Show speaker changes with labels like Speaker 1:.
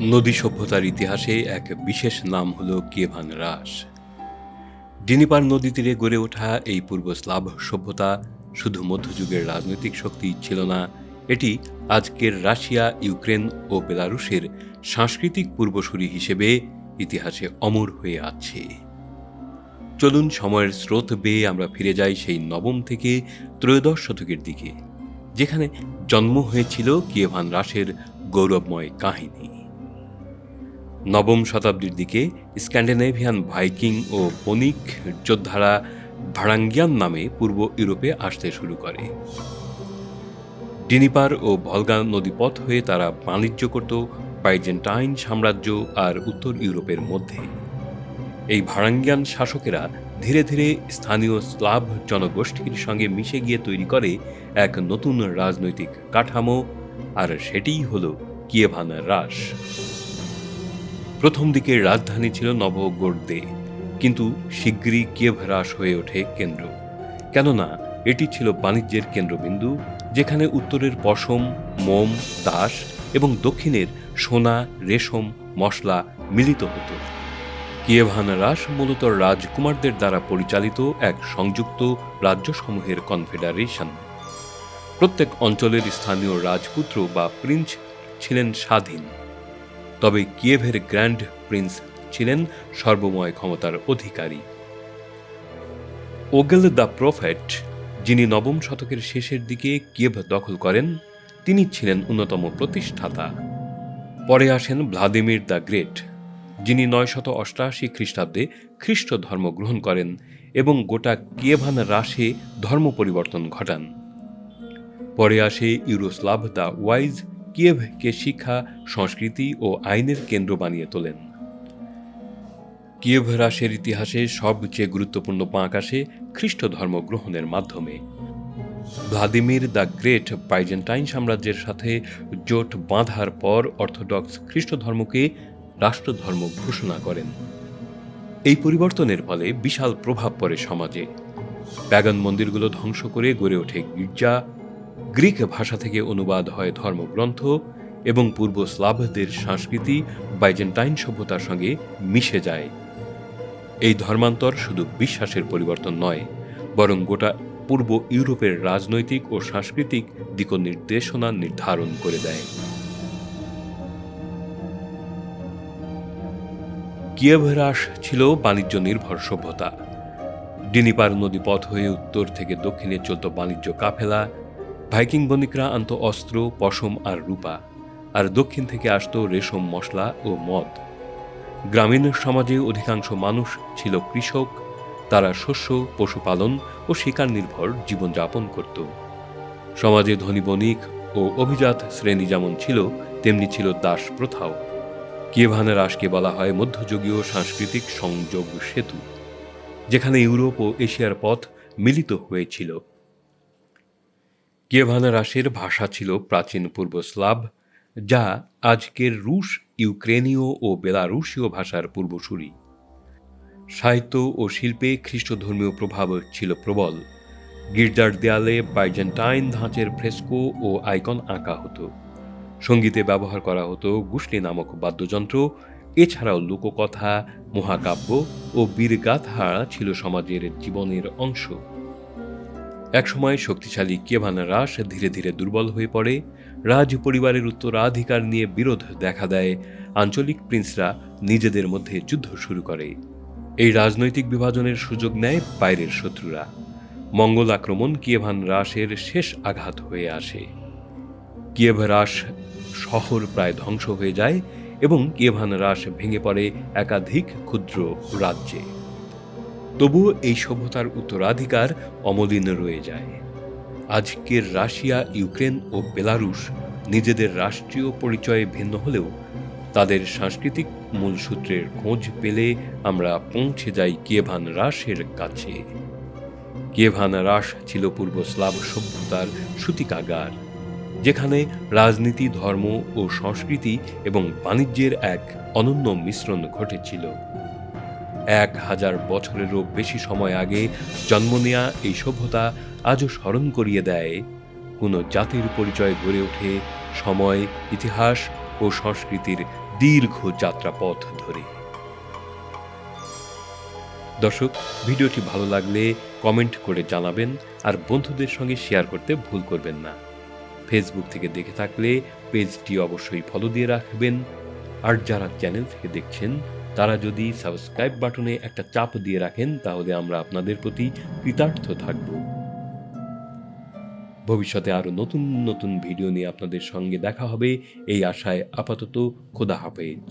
Speaker 1: নদী সভ্যতার ইতিহাসে এক বিশেষ নাম হল কেভান রাস। ডিনিপার নদী তীরে গড়ে ওঠা এই পূর্ব স্লাভ সভ্যতা শুধু মধ্যযুগের রাজনৈতিক শক্তি ছিল না, এটি আজকের রাশিয়া, ইউক্রেন ও বেলারুশের সাংস্কৃতিক পূর্বসূরি হিসেবে ইতিহাসে অমর হয়ে আছে। চলুন সময়ের স্রোত বেয়ে আমরা ফিরে যাই সেই নবম থেকে ত্রয়োদশ শতকের দিকে, যেখানে জন্ম হয়েছিল কিয়েভান রাসের গৌরবময় কাহিনী। নবম শতাব্দীর দিকে স্ক্যান্ডিনেভিয়ান ভাইকিং ও বণিক যোদ্ধারা ভাড়াঙ্গিয়ান নামে পূর্ব ইউরোপে আসতে শুরু করে। ডিনিপার ও ভলগা নদীপথ হয়ে তারা বাণিজ্য করত বাইজেন্টাইন সাম্রাজ্য আর উত্তর ইউরোপের মধ্যে। এই ভাড়াঙ্গিয়ান শাসকেরা ধীরে ধীরে স্থানীয় স্লাভ জনগোষ্ঠীর সঙ্গে মিশে গিয়ে তৈরি করে এক নতুন রাজনৈতিক কাঠামো, আর সেটিই হল কিয়েভান রাস প্রথম দিকে রাজধানী ছিল নবগোর্দে, কিন্তু শিগগিরই কিয়েভ হ্রাস হয়ে ওঠে কেন্দ্র। কেননা, এটি ছিল বাণিজ্যের কেন্দ্রবিন্দু, যেখানে উত্তরের পশম, মোম দাস এবং দক্ষিণের সোনা, রেশম, মশলা মিলিত হতো। কিয়েভান রাস মূলত রাজকুমারদের দ্বারা পরিচালিত এক সংযুক্ত রাজ্যসমূহের কনফেডারেশন। প্রত্যেক অঞ্চলের স্থানীয় রাজপুত্র বা প্রিন্স ছিলেন স্বাধীন। তবে কিয়েভের গ্র্যান্ড প্রিন্স ছিলেন সর্বময় ক্ষমতার অধিকারী। ওগেল দ্য প্রফেট, যিনি নবম শতকের শেষের দিকে কিয়েভ দখল করেন, তিনি ছিলেন অন্যতম প্রতিষ্ঠাতা। পরে আসেন ভ্লাদিমির দ্য গ্রেট, যিনি নয়শত অষ্টাশি খ্রিস্টাব্দে খ্রিস্ট ধর্ম গ্রহণ করেন এবং গোটা কিয়েভান রাসে ধর্ম পরিবর্তন ঘটান। পরে আসে ইউরোস্লাভ দ্য ওয়াইজ কিয়েভকে শিক্ষা, সংস্কৃতি ও আইনের কেন্দ্র বানিয়ে তোলেন। কিয়েভ হ্রাসের ইতিহাসে সবচেয়ে গুরুত্বপূর্ণ পাঁক আসে খ্রিস্ট ধর্ম গ্রহণের মাধ্যমে। ভ্লাদিমির দ্য গ্রেট বাইজেন্টাইন সাম্রাজ্যের সাথে জোট বাঁধার পর অর্থোডক্স খ্রিস্ট ধর্মকে রাষ্ট্রধর্ম ঘোষণা করেন। এই পরিবর্তনের ফলে বিশাল প্রভাব পড়ে সমাজে। প্যাগান মন্দিরগুলো ধ্বংস করে গড়ে ওঠে গির্জা গ্রিক ভাষা থেকে অনুবাদ হয় ধর্মগ্রন্থ এবং পূর্ব স্লাভদের সংস্কৃতি বাইজেন্টাইন সভ্যতার সঙ্গে মিশে যায়। এই ধর্মান্তর শুধু বিশ্বাসের পরিবর্তন নয়, বরং গোটা পূর্ব ইউরোপের রাজনৈতিক ও সাংস্কৃতিক দিক নির্দেশনা নির্ধারণ করে দেয়। কিয়েভরাস ছিল বাণিজ্য নির্ভর সভ্যতা। ডিনিপার নদী পথ হয়ে উত্তর থেকে দক্ষিণে চলত বাণিজ্য কাফেলা ভাইকিং বণিকরা আনত অস্ত্র, পশম আর রূপা, আর দক্ষিণ থেকে আসত রেশম মশলা ও মদ। গ্রামীণ সমাজে অধিকাংশ মানুষ ছিল কৃষক, তারা শস্য, পশুপালন ও শিকার নির্ভর জীবনযাপন করত। সমাজে ধনী বণিক ও অভিজাত শ্রেণি যেমন ছিল, তেমনি ছিল দাস প্রথাও। কিয়েভানের রাসকে বলা হয় মধ্যযুগীয় সাংস্কৃতিক সংযোগ সেতু, যেখানে ইউরোপ ও এশিয়ার পথ মিলিত হয়েছিল। কিয়েভানা রাসের ভাষা ছিল প্রাচীন পূর্ব স্লাভ, যা আজকের রুশ, ইউক্রেনীয় ও বেলারুশীয় ভাষার পূর্বসূরি। সাহিত্য ও শিল্পে খ্রিস্টধর্মীয় প্রভাব ছিল প্রবল। গির্জার দেয়ালে বাইজেন্টাইন ধাঁচের ফ্রেস্কো ও আইকন আঁকা হতো। সঙ্গীতে ব্যবহার করা হতো গুষ্টি নামক বাদ্যযন্ত্র। এছাড়াও লোককথা, মহাকাব্য ও বীরগাথা ছিল সমাজের জীবনের অংশ। একসময় শক্তিশালী কেভান রাস ধীরে ধীরে দুর্বল হয়ে পড়ে। রাজ পরিবারের উত্তরাধিকার নিয়ে বিরোধ দেখা দেয়। আঞ্চলিক প্রিন্সরা নিজেদের মধ্যে যুদ্ধ শুরু করে। এই রাজনৈতিক বিভাজনের সুযোগ নেয় বাইরের শত্রুরা। মঙ্গল আক্রমণ কিয়েভান রাসের শেষ আঘাত হয়ে আসে। কিয়েভ রাস শহর প্রায় ধ্বংস হয়ে যায় এবং কিয়েভান রাস ভেঙে পড়ে একাধিক ক্ষুদ্র রাজ্যে। তবুও এই সভ্যতার উত্তরাধিকার অমলিন রয়ে যায়। আজকের রাশিয়া, ইউক্রেন ও বেলারুশ নিজেদের রাষ্ট্রীয় পরিচয়ে ভিন্ন হলেও তাদের সাংস্কৃতিক মূলসূত্রের খোঁজ পেলে আমরা পৌঁছে যাই কিয়েভান রাসের কাছে। কিয়েভান রাস ছিল পূর্ব স্লাভ সভ্যতার সূতিকাগার, যেখানে রাজনীতি, ধর্ম ও সংস্কৃতি এবং বাণিজ্যের এক অনন্য মিশ্রণ ঘটেছিল। এক হাজার বছরেরও বেশি সময় আগে জন্ম নেয়া এই সভ্যতা আজও স্মরণ করিয়ে দেয়। কোনো জাতির পরিচয় গড়ে ওঠে সময়, ইতিহাস ও সংস্কৃতির দীর্ঘ যাত্রাপথ ধরে। দর্শক, ভিডিওটি ভালো লাগলে কমেন্ট করে জানাবেন আর বন্ধুদের সঙ্গে শেয়ার করতে ভুল করবেন না। ফেসবুক থেকে দেখে থাকলে পেজটি অবশ্যই ফলো দিয়ে রাখবেন। আর যারা চ্যানেল থেকে দেখছেন তারা যদি সাবস্ক্রাইব বাটনে একটা চাপ দিয়ে রাখেন, তাহলে আমরা আপনাদের প্রতি কৃতার্থ থাকব। ভবিষ্যতে আরও নতুন নতুন ভিডিও নিয়ে আপনাদের সঙ্গে দেখা হবে। এই আশায় আপাতত খোদা হাফেজ।